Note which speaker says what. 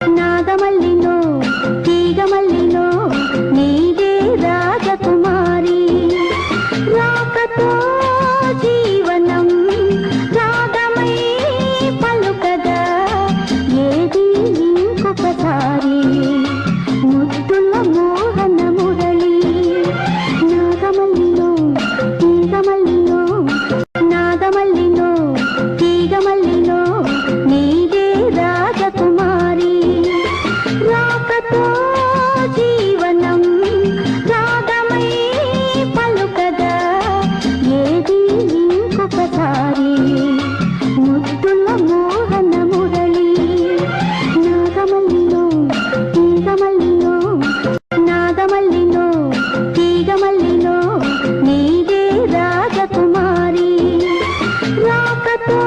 Speaker 1: నాగమల్లిలో తీగమల్లిలో నీవే రాజకుమారి. రాకతో దారి ముద్దుల మోహన మురళి నాగమల్లిలో తీగమల్లిలో నాగమల్లిలో తీగమల్లిలో నీదే రాజకుమారి. రాకతో